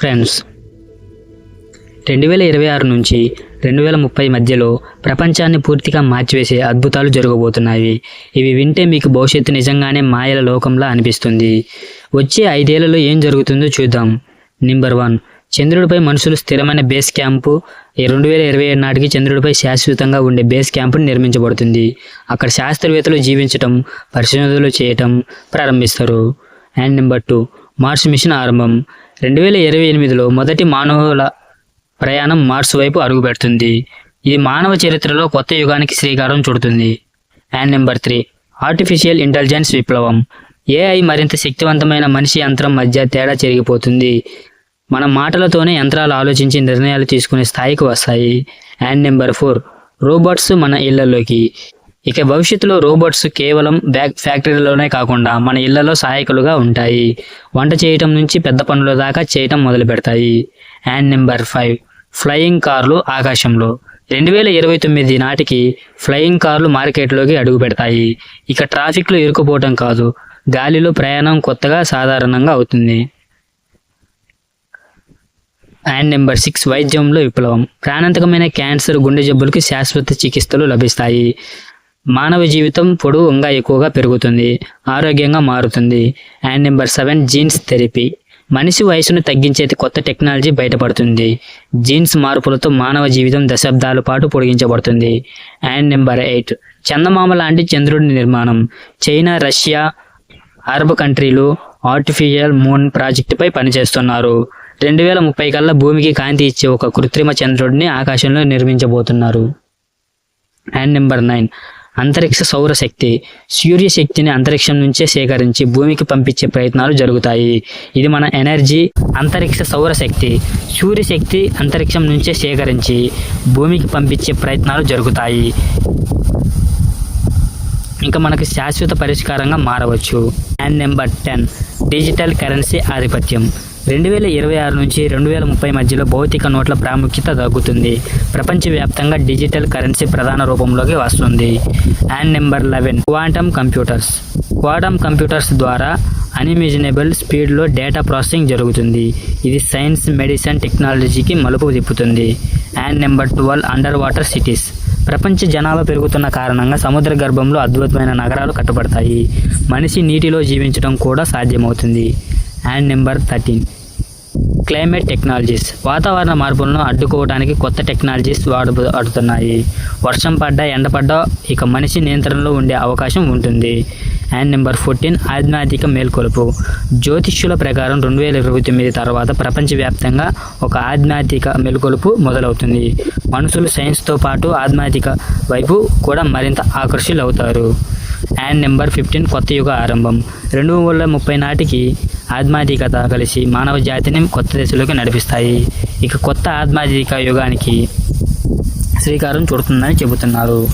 Friends. రెండు వేల ఇరవై ఆరు నుంచి రెండు వేల ముప్పై మధ్యలో ప్రపంచాన్ని పూర్తిగా మార్చివేసే అద్భుతాలు జరగబోతున్నాయి. ఇవి వింటే మీకు భవిష్యత్తు నిజంగానే మాయల లోకంలా అనిపిస్తుంది. వచ్చే ఐదేళ్ళలో ఏం జరుగుతుందో చూద్దాం. నెంబర్ వన్ చంద్రుడిపై మనుషులు స్థిరమైన బేస్ క్యాంపు. రెండు వేల ఇరవై ఏడు నాటికి చంద్రుడిపై శాశ్వతంగా ఉండే బేస్ క్యాంపును నిర్మించబడుతుంది. అక్కడ శాస్త్రవేత్తలు జీవించటం పరిశోధనలు చేయటం ప్రారంభిస్తారు. And number two Mars mission ఆరంభం. రెండు వేల ఇరవై ఎనిమిదిలో మొదటి మానవుల ప్రయాణం మార్స్ వైపు అడుగుపెడుతుంది ఇది మానవ చరిత్రలో కొత్త యుగానికి శ్రీకారం చుడుతుంది. And number three artificial intelligence విప్లవం. ఏఐ మరింత శక్తివంతమైన మనిషి యంత్రం మధ్య తేడా చెరిగిపోతుంది మన మాటలతోనే యంత్రాలు ఆలోచించి నిర్ణయాలు తీసుకునే స్థాయికి వస్తాయి. అండ్ నెంబర్ ఫోర్ రోబోట్స్ మన ఇళ్ళలోకి. ఇక భవిష్యత్తులో రోబోట్స్ కేవలం బ్యాక్ ఫ్యాక్టరీలోనే కాకుండా మన ఇళ్ళలో సహాయకులుగా ఉంటాయి. వంట చేయటం నుంచి పెద్ద పనుల దాకా చేయటం మొదలు పెడతాయి. అండ్ నెంబర్ ఫైవ్ ఫ్లయింగ్ కార్లు ఆకాశంలో. రెండు వేల ఇరవై తొమ్మిది నాటికి ఫ్లయింగ్ కార్లు మార్కెట్లోకి అడుగు పెడతాయి. ఇక ట్రాఫిక్లో ఇరుక్కుపోవటం కాదు. గాలిలో ప్రయాణం కొత్తగా సాధారణంగా అవుతుంది. అండ్ నెంబర్ సిక్స్ వైద్యంలో విప్లవం. ప్రాణాంతకమైన క్యాన్సర్ గుండె జబ్బులకు శాశ్వత చికిత్సలు లభిస్తాయి. మానవ జీవితం పొడవు ఇంకా ఎక్కువగా పెరుగుతుంది ఆరోగ్యంగా మారుతుంది. And number seven genes therapy. మనిషి వయసును తగ్గించేది కొత్త టెక్నాలజీ బయటపడుతుంది. జీన్స్ మార్పులతో మానవ జీవితం దశాబ్దాల పాటు పొడిగించబడుతుంది. అండ్ నెంబర్ ఎయిట్ చందమామ లాంటి చంద్రుడి నిర్మాణం. చైనా రష్యా అరబ్ కంట్రీలు ఆర్టిఫిషియల్ మూన్ ప్రాజెక్టుపై పనిచేస్తున్నారు. రెండు వేల ముప్పై కల్లా భూమికి కాంతి ఇచ్చే ఒక కృత్రిమ చంద్రుడిని ఆకాశంలో నిర్మించబోతున్నారు. అండ్ నెంబర్ నైన్ అంతరిక్ష సౌరశక్తి సూర్యశక్తిని అంతరిక్షం నుంచే సేకరించి భూమికి పంపించే ప్రయత్నాలు జరుగుతాయి. ఇది మన ఎనర్జీ అంతరిక్ష సౌరశక్తి సూర్యశక్తి అంతరిక్షం నుంచే సేకరించి భూమికి పంపించే ప్రయత్నాలు జరుగుతాయి. ఇంకా మనకు శాశ్వత పరిష్కారంగా మారవచ్చు. And number ten digital currency ఆధిపత్యం. రెండు వేల ఇరవై ఆరు నుంచి రెండు వేల ముప్పై మధ్యలో భౌతిక నోట్ల ప్రాముఖ్యత తగ్గుతుంది. ప్రపంచవ్యాప్తంగా డిజిటల్ కరెన్సీ ప్రధాన రూపంలోకి వస్తుంది. And number eleven quantum computers. Quantum computers ద్వారా అన్ఇమేజినబుల్ స్పీడ్లో డేటా ప్రాసెసింగ్ జరుగుతుంది. ఇది సైన్స్ మెడిసిన్ టెక్నాలజీకి మలుపు తిప్పుతుంది. And number twelve underwater cities. ప్రపంచ జనాభా పెరుగుతున్న కారణంగా సముద్ర గర్భంలో అద్భుతమైన నగరాలు కట్టబడతాయి. మనిషి నీటిలో జీవించడం కూడా సాధ్యమవుతుంది. And number thirteen climate technologies. వాతావరణ మార్పులను అడ్డుకోవడానికి కొత్త టెక్నాలజీస్ వాడబడుతున్నాయి వర్షం పడ్డా ఎండ పడ్డా ఇక మనిషి నియంత్రణలో ఉండే అవకాశం ఉంటుంది. అండ్ నెంబర్ ఫోర్టీన్ ఆధ్యాత్మిక మేల్కొలుపు. జ్యోతిష్యుల ప్రకారం రెండు వేల ఇరవై తొమ్మిది తర్వాత ప్రపంచవ్యాప్తంగా ఒక ఆధ్యాత్మిక మేల్కొలుపు మొదలవుతుంది. మనుషులు సైన్స్తో పాటు ఆధ్యాత్మిక వైపు కూడా మరింత ఆకర్షిలవుతారు అండ్ నెంబర్ ఫిఫ్టీన్ కొత్త యుగ ఆరంభం. రెండు వేల ముప్పై నాటికి ఆధ్యాత్మికత కలిసి మానవ జాతిని కొత్త దశలోకి నడిపిస్తాయి. ఇక కొత్త ఆధ్యాత్మిక యుగానికి శ్రీకారం చుడుతుందని చెబుతున్నారు.